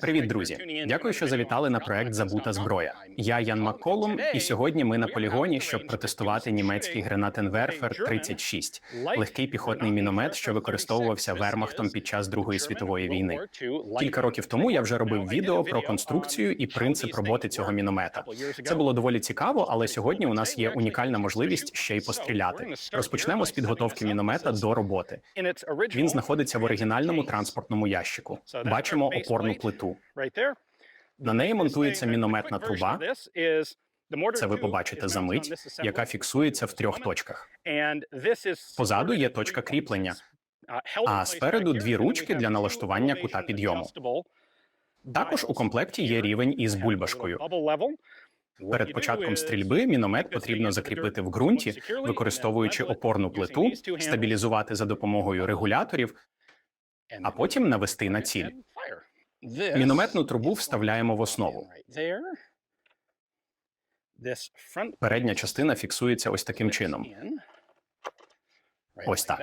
Привіт, друзі! Дякую, що завітали на проект Забута зброя. Я Ян Макколум, і сьогодні ми на полігоні, щоб протестувати німецький гранатенверфер 36 легкий піхотний міномет, що використовувався вермахтом під час Другої світової війни. Кілька років тому я вже робив відео про конструкцію і принцип роботи цього міномета. Це було доволі цікаво, але сьогодні у нас є унікальна можливість ще й постріляти. Розпочнемо з підготовки міномета до роботи. Він знаходиться в оригінальному транспортному ящику. Бачимо опорну плиту. На неї монтується мінометна труба. Це ви побачите за мить, яка фіксується в трьох точках. Позаду є точка кріплення, а спереду дві ручки для налаштування кута підйому. Також у комплекті є рівень із бульбашкою. Перед початком стрільби міномет потрібно закріпити в ґрунті, використовуючи опорну плиту, стабілізувати за допомогою регуляторів, а потім навести на ціль. Мінометну трубу вставляємо в основу. Передня частина фіксується ось таким чином. Ось так.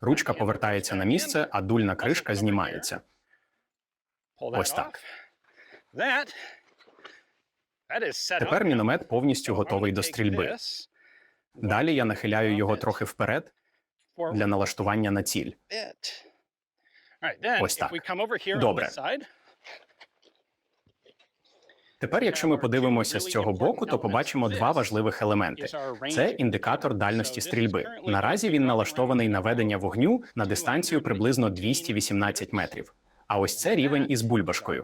Ручка повертається на місце, а дульна кришка знімається. Ось так. Тепер міномет повністю готовий до стрільби. Далі я нахиляю його трохи вперед для налаштування на ціль. Ось так. Добре. Тепер, якщо ми подивимося з цього боку, то побачимо два важливих елементи: це індикатор дальності стрільби. Наразі він налаштований на ведення вогню на дистанцію приблизно 218 метрів. А ось це рівень із бульбашкою.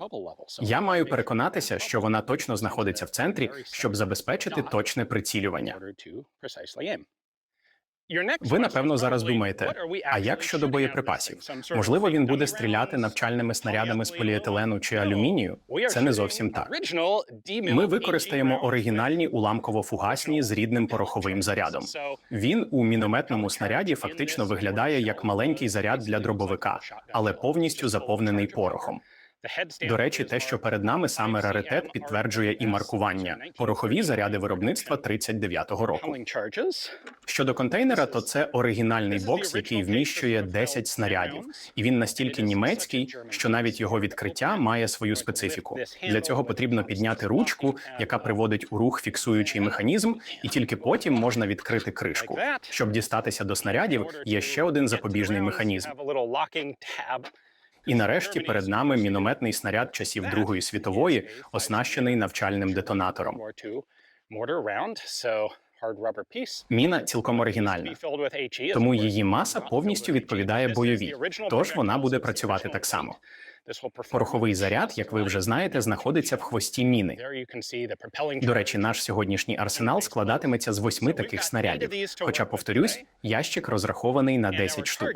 Я маю переконатися, що вона точно знаходиться в центрі, щоб забезпечити точне прицілювання. Ви напевно зараз думаєте, а як щодо боєприпасів? Можливо, він буде стріляти навчальними снарядами з поліетилену чи алюмінію? Це не зовсім так. Ми використаємо оригінальні уламково-фугасні з рідним пороховим зарядом. Він у мінометному снаряді фактично виглядає як маленький заряд для дробовика, але повністю заповнений порохом. До речі, те, що перед нами саме раритет, підтверджує і маркування. порохові заряди виробництва 39-го року. Щодо контейнера, то це оригінальний бокс, який вміщує 10 снарядів, і він настільки німецький, що навіть його відкриття має свою специфіку. Для цього потрібно підняти ручку, яка приводить у рух фіксуючий механізм, і тільки потім можна відкрити кришку. Щоб дістатися до снарядів, є ще один запобіжний механізм. І нарешті перед нами мінометний снаряд часів Другої світової, оснащений навчальним детонатором. Міна цілком оригінальна, тому її маса повністю відповідає бойовій. Тож вона буде працювати так само. Пороховий заряд, як ви вже знаєте, знаходиться в хвості міни. До речі, наш сьогоднішній арсенал складатиметься з восьми таких снарядів. Хоча, повторюсь, ящик розрахований на 10 штук.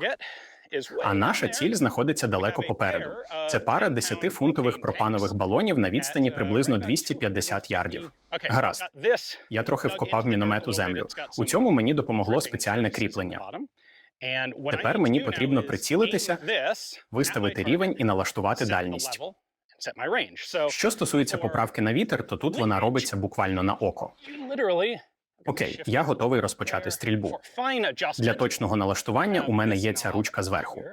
А наша ціль знаходиться далеко попереду. Це пара 10-фунтових пропанових балонів на відстані приблизно 250 ярдів. Гаразд. Я трохи вкопав міномет у землю. У цьому мені допомогло спеціальне кріплення. Тепер мені потрібно прицілитися, виставити рівень і налаштувати дальність. Що стосується поправки на вітер, то тут вона робиться буквально на око. Окей, я готовий розпочати стрільбу. Для точного налаштування у мене є ця ручка зверху.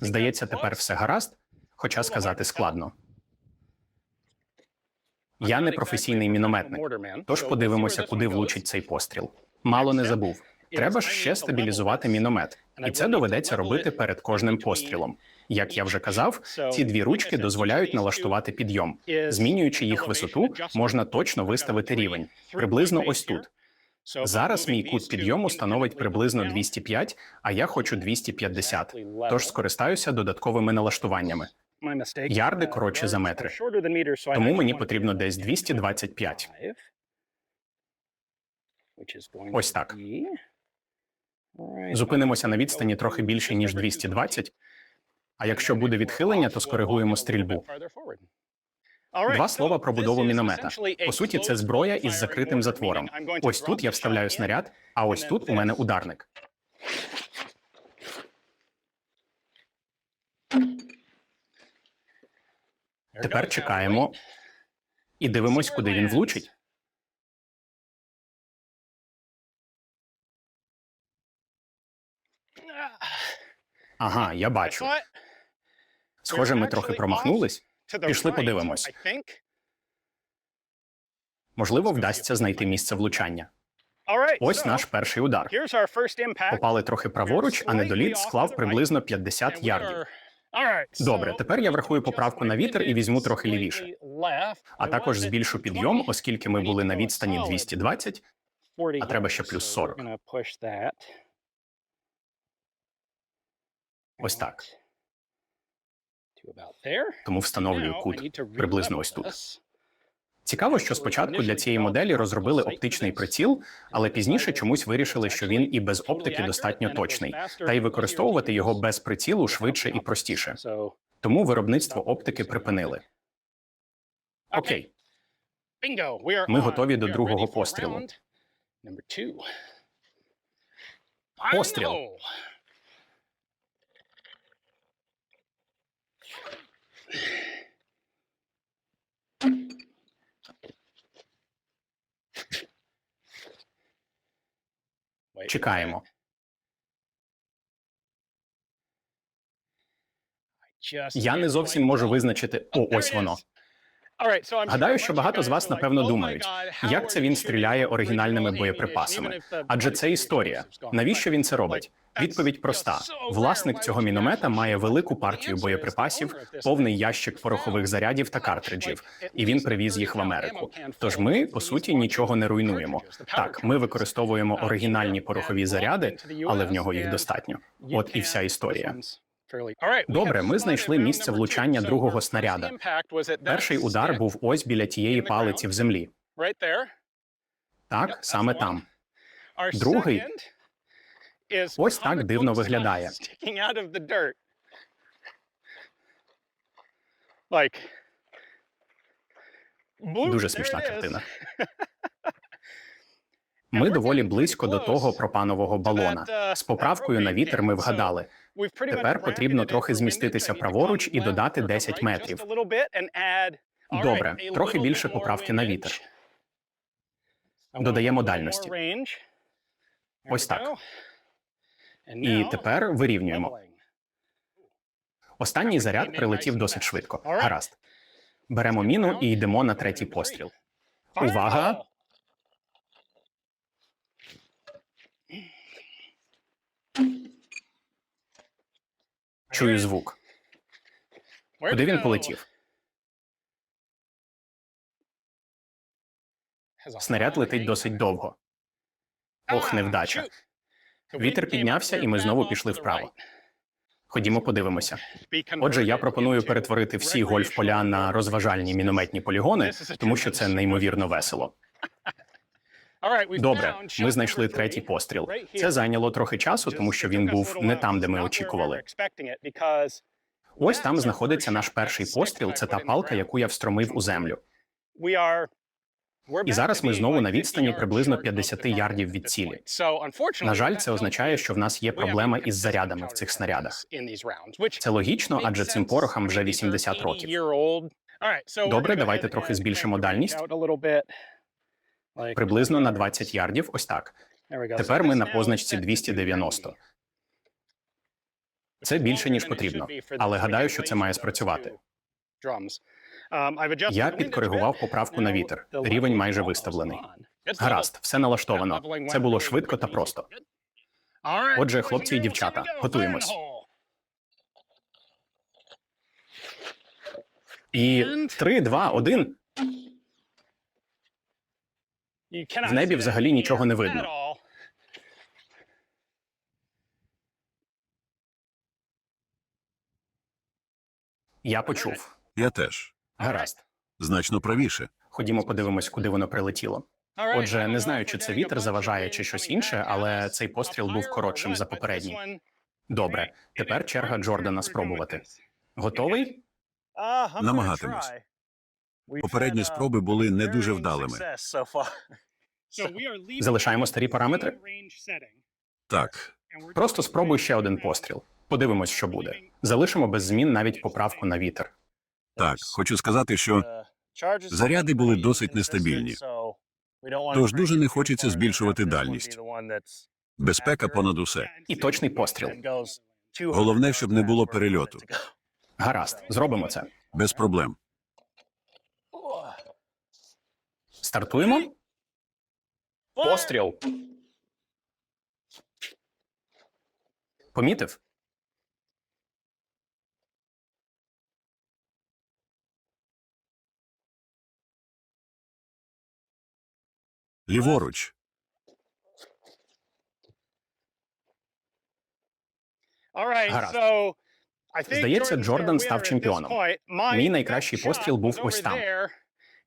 Здається, тепер все гаразд, хоча сказати складно. Я не професійний мінометник, тож подивимося, куди влучить цей постріл. Мало не забув. Треба ж ще стабілізувати міномет, і це доведеться робити перед кожним пострілом. Як я вже казав, ці дві ручки дозволяють налаштувати підйом. Змінюючи їх висоту, можна точно виставити рівень приблизно ось тут. Зараз мій кут підйому становить приблизно 205, а я хочу 250, Тож скористаюся додатковими налаштуваннями. Ярди коротше за метри. Тому мені потрібно десь 225. Ось так. Зупинимося на відстані трохи більше ніж 220, А якщо буде відхилення, то скоригуємо стрільбу. Два слова про будову міномета. По суті, це зброя із закритим затвором. Ось тут я вставляю снаряд, а ось тут у мене ударник. Тепер чекаємо і дивимось, куди він влучить. Ага, я бачу. Схоже, ми трохи промахнулись. Пішли подивимось. Можливо, вдасться знайти місце влучання. Ось наш перший удар. Попали трохи праворуч, а недоліт склав приблизно 50 ярдів. Добре, тепер я врахую поправку на вітер і візьму трохи лівіше. А також збільшу підйом, оскільки ми були на відстані 220, а треба ще плюс 40. Ось так. Тому встановлюю кут приблизно ось тут. Цікаво, що спочатку для цієї моделі розробили оптичний приціл, але пізніше чомусь вирішили, що він і без оптики достатньо точний, та й використовувати його без прицілу швидше і простіше. Тому виробництво оптики припинили. Окей, Ми готові до другого пострілу. Постріл. Чекаємо. Я не зовсім можу визначити. О, ось воно. Гадаю, що багато з вас напевно думають, Як це він стріляє оригінальними боєприпасами? Адже це історія. Навіщо він це робить? Відповідь проста: власник цього міномета має велику партію боєприпасів, повний ящик порохових зарядів та картриджів, і він привіз їх в Америку. Тож ми, по суті, нічого не руйнуємо. Так, ми використовуємо оригінальні порохові заряди, але в нього їх достатньо. От і вся історія. Добре, ми знайшли місце влучання другого снаряда. Перший удар був ось біля тієї палиці в землі. Так, саме там. Другий Ось так дивно виглядає. Дуже смішна картина. Ми доволі близько до того пропанового балона. З поправкою на вітер ми вгадали. Тепер потрібно трохи зміститися праворуч і додати 10 метрів. Добре, трохи більше поправки на вітер. Додаємо дальності. Ось так. І тепер вирівнюємо. Останній заряд прилетів досить швидко. Гаразд. Беремо міну і йдемо на третій постріл. Увага! Чую звук. Куди він полетів? Снаряд летить досить довго. Ох, невдача. Вітер піднявся, і ми знову пішли вправо. Ходімо, подивимося. Отже, я пропоную перетворити всі гольф-поля на розважальні мінометні полігони, тому що це неймовірно весело. Добре, ми знайшли третій постріл. Це зайняло трохи часу, тому що він був не там, де ми очікували. Ось там знаходиться наш перший постріл. Це та палка, яку я встромив у землю. І зараз ми знову на відстані приблизно 50 ярдів від цілі. На жаль, це означає, що в нас є проблема із зарядами в цих снарядах. Це логічно, адже цим порохам вже 80 років. Добре, давайте трохи збільшимо дальність. Приблизно на 20 ярдів. Ось так. Тепер ми на позначці 290. Це більше ніж потрібно, але гадаю, що це має спрацювати. Я підкоригував поправку на вітер. Рівень майже виставлений. Гаразд, все налаштовано. Це було швидко та просто. Отже, хлопці і дівчата, готуємось. І 3, 2, 1. В небі взагалі нічого не видно. Я почув. Я теж. Гаразд. Значно правіше. Ходімо, подивимось, куди воно прилетіло. Отже, не знаю, чи це вітер заважає, чи щось інше, але цей постріл був коротшим за попередній. Добре, тепер черга Джордана спробувати. Готовий? Намагатимусь. Попередні спроби були не дуже вдалими. Залишаємо старі параметри. Так, Просто спробуй ще один постріл. Подивимось, що буде. Залишимо без змін навіть поправку на вітер. так, хочу сказати, що заряди були досить нестабільні. Тож дуже не хочеться збільшувати дальність. Безпека понад усе. І точний постріл. Головне, щоб не було перельоту. Гаразд, зробимо це. Без проблем. Стартуємо. Постріл. Помітив? Ліворуч. Гаразд. Здається, Джордан став чемпіоном. Мій найкращий постріл був ось там.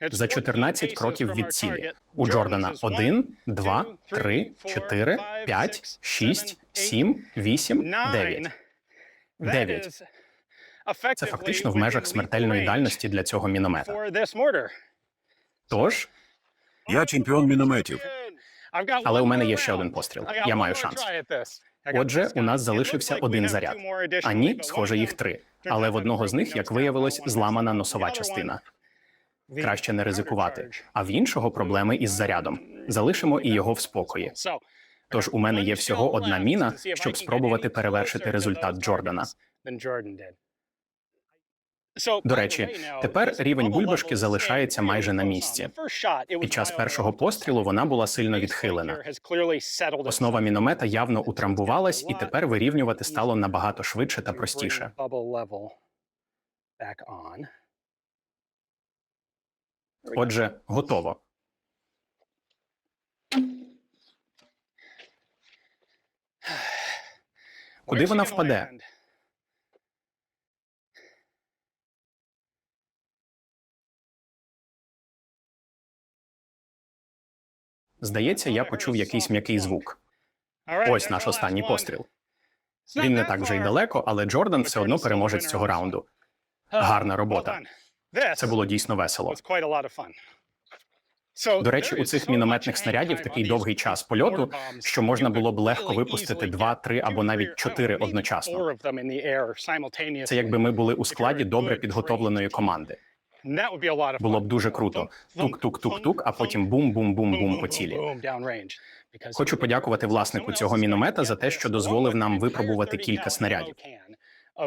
За 14 кроків від цілі. У Джордана 1, 2, 3, 4, 5, 6, 7, 8, 9. 9. Це фактично в межах смертельної дальності для цього міномета. Тож, Я чемпіон мінометів. але у мене є ще один постріл. Я маю шанс. Отже, у нас залишився один заряд. А ні, схоже, їх три. Але в одного з них, як виявилось, зламана носова частина. Краще не ризикувати. А в іншого проблеми із зарядом. Залишимо і його в спокої. Тож у мене є всього одна міна, щоб спробувати перевершити результат Джордана. До речі, тепер рівень бульбашки залишається майже на місці. Під час першого пострілу вона була сильно відхилена. Основа міномета явно утрамбувалась, і тепер вирівнювати стало набагато швидше та простіше. Отже, готово. Куди вона впаде? Здається, я почув якийсь м'який звук. Ось наш останній постріл. Він не так вже й далеко, але Джордан все одно переможець цього раунду. Гарна робота. Це було дійсно весело. До речі, у цих мінометних снарядів такий довгий час польоту, що можна було б легко випустити два, три або навіть чотири одночасно. Це якби ми були у складі добре підготовленої команди. Було б дуже круто. Тук-тук-тук-тук, а потім бум-бум-бум-бум по цілі. Хочу подякувати власнику цього міномета за те, що дозволив нам випробувати кілька снарядів.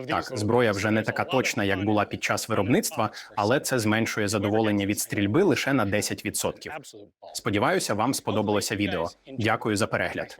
Так, зброя вже не така точна, як була під час виробництва, але це зменшує задоволення від стрільби лише на 10%. Сподіваюся, вам сподобалося відео. Дякую за перегляд.